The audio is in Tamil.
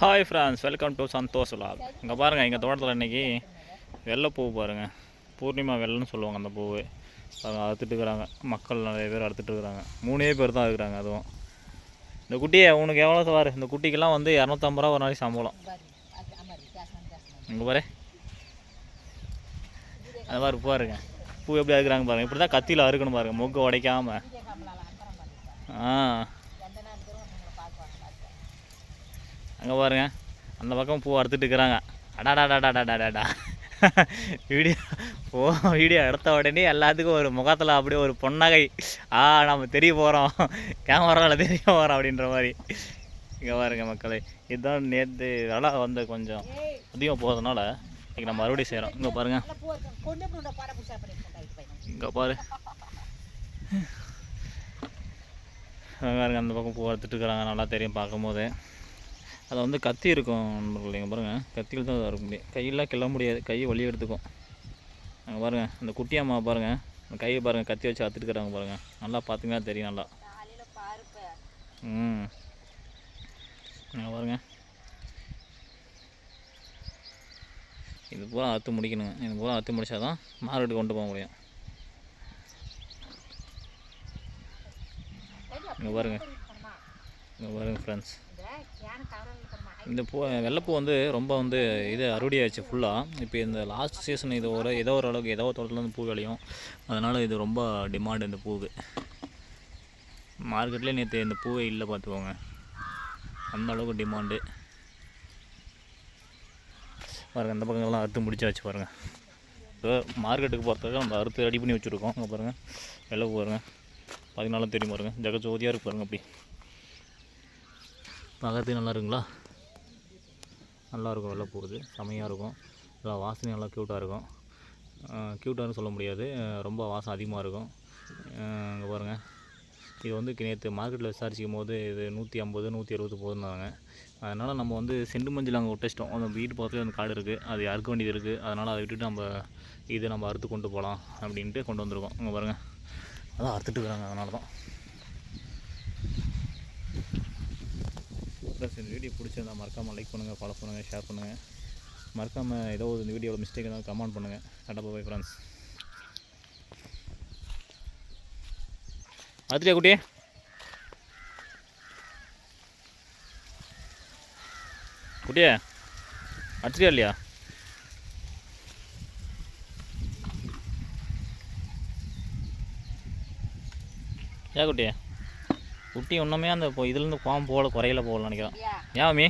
Hi friends welcome to Santhosh log இங்கே பாருங்கள் எங்கள் தோட்டத்தில் இன்றைக்கி பூ பாருங்கள் பூர்ணிமா வெள்ளைன்னு சொல்லுவாங்க அந்த பூவு. பாருங்கள் அறுத்துட்டு இருக்கிறாங்க. மக்கள் நிறைய பேர் அறுத்துட்டுருக்குறாங்க மூணே பேர் தான் இருக்கிறாங்க அதுவும். இந்த குட்டியை உனக்கு எவ்வளோ சவார் இந்த குட்டிக்கெல்லாம் வந்து இரநூத்தம்பது ரூபா ஒரு நாளைக்கு சம்பளம். இங்கே பாரு. அந்த மாதிரி பாருங்க. பூ எப்படி அறுக்குறாங்க பாருங்கள் இப்படி தான் கத்தியில் அறுக்கணும் பாருங்கள் மூக்கை உடைக்காமல் ஆ. அங்கே பாருங்க. அந்த பக்கம் பூ அறுத்துட்டு இருக்கிறாங்க. அடாடாடாடாடாடாடா வீடியோ ஓ வீடியோ எடுத்த உடனே எல்லாத்துக்கும் ஒரு முகத்தில் அப்படியே ஒரு பொன்னகை. ஆ நம்ம தெரிய போகிறோம் கேமராவில் தெரிய போகிறோம் அப்படின்ற மாதிரி. இங்கே பாருங்க மக்களே இதுதான் நேற்று விலை வந்து கொஞ்சம் அதிகம் போகிறதுனால இன்றைக்கி நம்ம மறுபடியும் செய்கிறோம் இங்கே பாருங்கள் இங்கே பாரு. பாருங்க அந்த பக்கம் பூ வளர்த்துட்டு இருக்கிறாங்க. நல்லா தெரியும் பார்க்கும்போது. அது வந்து கத்தி இருக்கும் நண்பர்களே பாருங்கள் கத்தியில் தான் இருக்க முடியும் கையெல்லாம் கிள்ள முடியாது. கை வலி எடுத்துக்கும். அங்கே பாருங்கள் அந்த குட்டியம்மா பாருங்கள் அந்த கையை பாருங்கள் கத்தி வச்சு அறுத்துட்டுக்கிறாங்க பாருங்கள் நல்லா பார்த்தீங்கன்னா தெரியும் நல்லா. ம். அங்கே பாருங்க. இது பூரா அறுத்து முடிக்கணுங்க. இது பூரா அறுத்து முடிச்சா தான் மார்க்கெட்டுக்கு கொண்டு போக முடியும். இங்கே பாருங்க. இங்கே பாருங்க ஃப்ரெண்ட்ஸ் இந்த பூ வெள்ளைப்பூ வந்து ரொம்ப வந்து இது அறுவடையாச்சு ஃபுல்லாக இப்போ இந்த லாஸ்ட் சீசன் இது ஒரு ஏதோ ஒரு அளவுக்கு ஏதோ தோட்டத்தில் வந்து பூ விளையும். அதனால் இது ரொம்ப டிமாண்ட் இந்த பூவுக்கு. மார்க்கெட்லேயே நேற்று இந்த பூவே இல்லை பார்த்துக்கோங்க அந்த அளவுக்கு டிமாண்டு பாருங்கள் இந்த பக்கங்கள்லாம் அறுத்து முடிச்சாச்சு பாருங்கள் இப்போ மார்க்கெட்டுக்கு போகிறதுக்கு நம்ம அறுத்து ரெடி பண்ணி வச்சுருக்கோம். அங்கே பாருங்கள் வெள்ளை பாருங்கள் பதினாலும் தெரியும் பாருங்கள் ஜெகஜோதியாக இருக்கு பாருங்கள் அப்படி. பார்க்கறதுக்கு நல்லா இருக்குங்களா நல்லாயிருக்கும் வெள்ளை போகுது செமையாக இருக்கும். நல்லா வாசனை நல்லா க்யூட்டாக இருக்கும். க்யூட்டானு சொல்ல முடியாது. ரொம்ப வாசம் அதிகமாக இருக்கும். அங்கே பாருங்கள் இது வந்து நேற்று மார்க்கெட்டில் விசாரிச்சிக்கும் போது இது நூற்றி ஐம்பது நூற்றி அறுபது போயிருந்தாங்க அதனால் நம்ம வந்து செண்டு மஞ்சள் அங்கே விட்டச்சிட்டோம் அந்த வீட்டு பக்கத்தில் அந்த காடு இருக்குது அது அறுக்க வேண்டியது இருக்குது அதனால் அதை விட்டுட்டு நம்ம இதை நம்ம அறுத்து கொண்டு போகலாம் அப்படின்ட்டு கொண்டு வந்திருக்கோம். அங்கே பாருங்கள் அதான் அறுத்துட்டு இருக்கிறாங்க அதனால தான் ப்ளஸ் இந்த வீடியோ பிடிச்சிருந்தா மறக்காமல் லைக் பண்ணுங்கள் ஃபாலோ பண்ணுங்கள் ஷேர் பண்ணுங்கள் மறக்காமல் ஏதோ ஒரு இந்த வீடியோவில் மிஸ்டேக் இருந்தால் கமெண்ட் பண்ணுங்கள் கண்டிப்பாக போய் ஃப்ரெண்ட்ஸ் அதுலையா குட்டி. குட்டியா அடிச்சியா இல்லையா? ஏன் குட்டியா? குட்டி ஒன்றுமே அந்த இப்போ இதுலேருந்து பாம்பு போகல குறையில போகல நினைக்கிறேன். ஏன் மீ